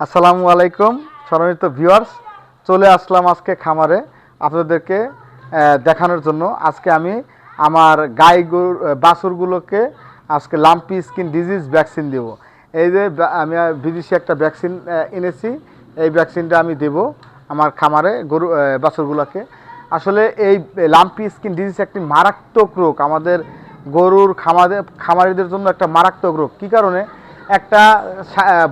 আসসালামু আলাইকুম, সম্মানিত ভিউয়ার্স চলে আসলাম আজকে খামারে আপনাদেরকে দেখানোর জন্য। আজকে আমি আমার গাই গরু বাছুরগুলোকে আজকে লাম্পি স্কিন ডিজিজ ভ্যাকসিন দেব। এই যে আমি বিদেশি একটা ভ্যাকসিন এনেছি। এই ভ্যাকসিনটা আমি দেব আমার খামারে গরু বাছুরগুলোকে। আসলে এই লাম্পি স্কিন ডিজিজ একটি মারাত্মক রোগ। আমাদের গরুর খামারে, খামারিদের জন্য একটা মারাত্মক রোগ। কী কারণে? একটা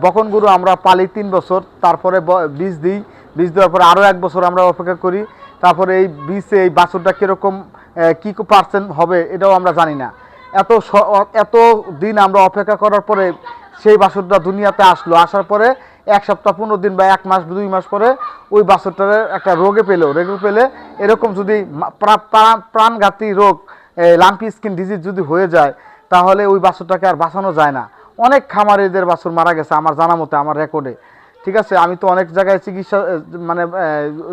বকন গরু আমরা পালি তিন বছর, তারপরে বীজ দিই, বীজ দেওয়ার পরে আরও এক বছর আমরা অপেক্ষা করি, তারপরে এই বীজে এই বাছুরটা কীরকম কী পার্সেন্ট হবে এটাও আমরা জানি না। এত এত দিন আমরা অপেক্ষা করার পরে সেই বাছুরটা দুনিয়াতে আসলো, আসার পরে এক সপ্তাহ পনেরো দিন বা এক মাস, দুই মাস পরে ওই বাছুরটার একটা রোগে পেল। রোগে পেলে এরকম যদি প্রাণঘাতী রোগ লাম্পি স্কিন ডিজিজ যদি হয়ে যায়, তাহলে ওই বাছুরটাকে আর বাঁচানো যায় না। অনেক খামারিদের বাছুর মারা গেছে, আমার জানা মতে, আমার রেকর্ডে ঠিক আছে? আমি তো অনেক জায়গায় চিকিৎসা মানে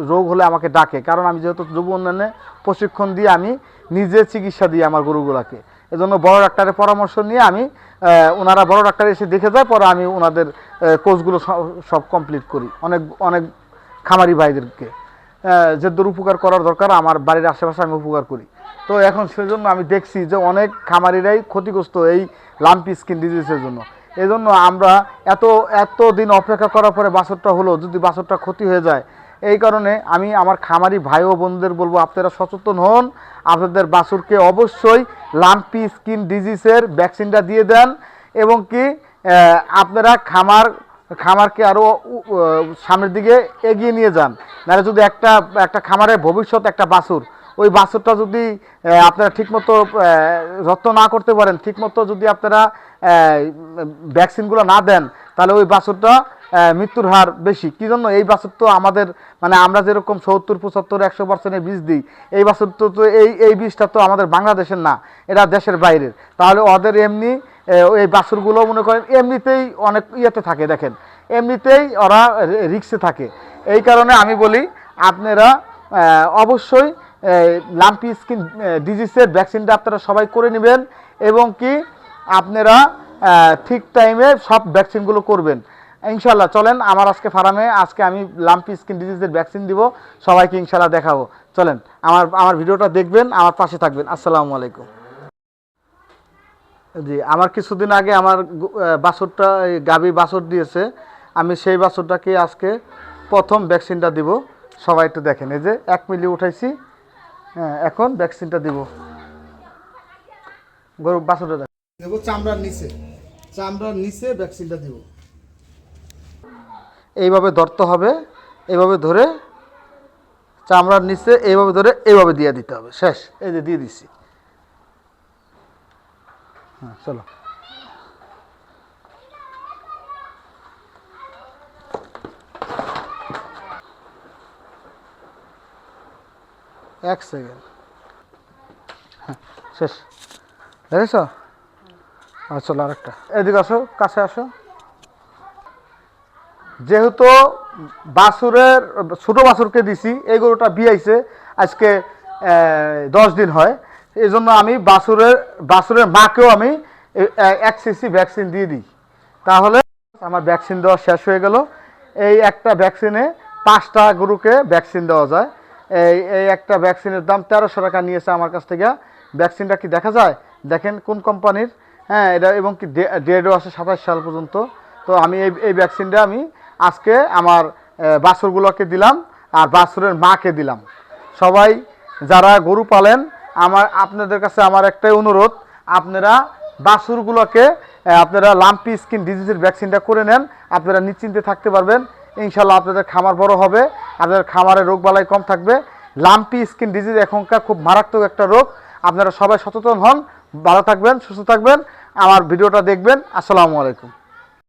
রোগ হলে আমাকে ডাকে। কারণ আমি যেহেতু যুব উন্নয়নে প্রশিক্ষণ দিয়ে আমি নিজে চিকিৎসা দিই আমার গরুগুলাকে। এজন্য বড় ডাক্তারের পরামর্শ নিয়ে আমি ওনারা বড় ডাক্তার এসে দেখে যায়, পরে আমি ওনাদের কোর্সগুলো সব- সব কমপ্লিট করি। অনেক অনেক খামারি ভাইদেরকে। যে দূর উপকার করার দরকার, আমার বাড়ির আশেপাশে আমি উপকার করি। তো এখন সেজন্য আমি দেখছি যে অনেক খামারিরাই ক্ষতিগ্রস্ত এই লাম্পি স্কিন ডিজিজের জন্য এই জন্য। আমরা এত এত দিন অপেক্ষা করার পরে বাছরটা হলো, যদি বাছরটা ক্ষতি হয়ে যায়। এই কারণে আমি আমার খামারি ভাই ও বোনদের বলব, আপনারা সচেতন হন। আপনাদের বাছুরকে অবশ্যই লাম্পি স্কিন ডিজিজের ভ্যাকসিনটা দিয়ে দেন এবং কি আপনারা খামার, খামারকে আরও সামনের দিকে এগিয়ে নিয়ে যান। নাহলে যদি একটা একটা খামারের ভবিষ্যৎ একটা বাছুর ওই বাছুরটা যদি আপনারা ঠিকমতো যত্ন না করতে পারেন, ঠিকমতো যদি আপনারা ভ্যাকসিনগুলো না দেন, তাহলে ওই বাছুরটা মৃত্যুর হার বেশি। কী জন্য? এই বাছুর তো আমাদের মানে আমরা যেরকম সত্তর, পঁচাত্তর, একশো পার্সেন্টের বীজ দিই, এই বাছুর তো তো এই এই বীজটা তো আমাদের বাংলাদেশের না এটা দেশের বাইরের। তাহলে ওদের এমনি এই বাছুরগুলো মনে করেন, এমনিতেই অনেক ইয়েতে থাকে, দেখেন। এমনিতেই ওরা রিক্সে থাকে। এই কারণে আমি বলি, আপনারা অবশ্যই লাম্পি স্কিন ডিজিজের ভ্যাকসিনটা আপনারা সবাই করে নেবেন এবং কি আপনারা ঠিক টাইমে সব ভ্যাকসিনগুলো করবেন। ইনশাল্লাহ চলেন আমার আজকে ফার্মে, আজকে আমি লাম্পি স্কিন ডিজিজের ভ্যাকসিন দিব, সবাইকে ইনশাল্লাহ দেখাবো। চলেন, আমার আমার ভিডিওটা দেখবেন, আমার পাশে থাকবেন। আসসালামু আলাইকুম। জি, আমার কিছুদিন আগে আমার বাছুরটা গাভী বাছুর দিয়েছে, আমি সেই বাছুরটাকে আজকে প্রথম ভ্যাকসিনটা দিব। সবাই একটু দেখেন, এই যে এক মিলি উঠাইছি হ্যাঁ এখন ভ্যাকসিনটা দিব। গরু বাছুরটা দেব চামড়ার নিচে। চামড়ার নিচে ভ্যাকসিনটা দিব। এইভাবে ধরতে হবে এইভাবে ধরে চামড়ার নিচে এইভাবে ধরে এইভাবে দিয়ে দিতে হবে। শেষ এই যে দিয়ে দিছি। হ্যাঁ চলো। এক সেকেন্ড হ্যাঁ শেষ। দেখেছ? আর চলো আরেকটা। এদিকে আসো, কাছে আসো। যেহেতু বাছুরের, ছোটো বাছুরকে দিছি, এই গরুটা বিয়াইছে, আজকে দশ দিন হয়। এই জন্য আমি বাছুরের বাছুরের মাকেও আমি এক সিসি ভ্যাকসিন দিয়ে দিই। তাহলে আমার ভ্যাকসিন দেওয়া শেষ হয়ে গেল। এই একটা ভ্যাকসিনে পাঁচটা গরুকে ভ্যাকসিন দেওয়া যায়। এই এই একটা ভ্যাকসিনের দাম তেরোশো টাকা নিয়েছে আমার কাছ থেকে। ভ্যাকসিনটা কি দেখা যায়? দেখেন কোন কোম্পানির হ্যাঁ এটা এবং কি ডেটও আছে সাতাশ সাল পর্যন্ত। তো আমি এই এই ভ্যাকসিনটা আমি আজকে আমার বাছুরগুলোকে দিলাম আর বাছুরের মাকে দিলাম। সবাই যারা গরু পালেন, আমার, আপনাদের কাছে আমার একটাই অনুরোধ, আপনারা বাছুরগুলোকে আপনারা লাম্পি স্কিন ডিজিজের ভ্যাকসিনটা করে নেন, আপনারা নিশ্চিন্তে থাকতে পারবেন। ইনশাল্লাহ আপনাদের খামার বড় হবে। আপনাদের খামারে রোগ বালাই কম থাকবে। লাম্পি স্কিন ডিজিজ এখনকার খুব মারাত্মক একটা রোগ। আপনারা সবাই সচেতন হন। ভালো থাকবেন, সুস্থ থাকবেন। আমার ভিডিওটা দেখবেন। আসসালামু আলাইকুম।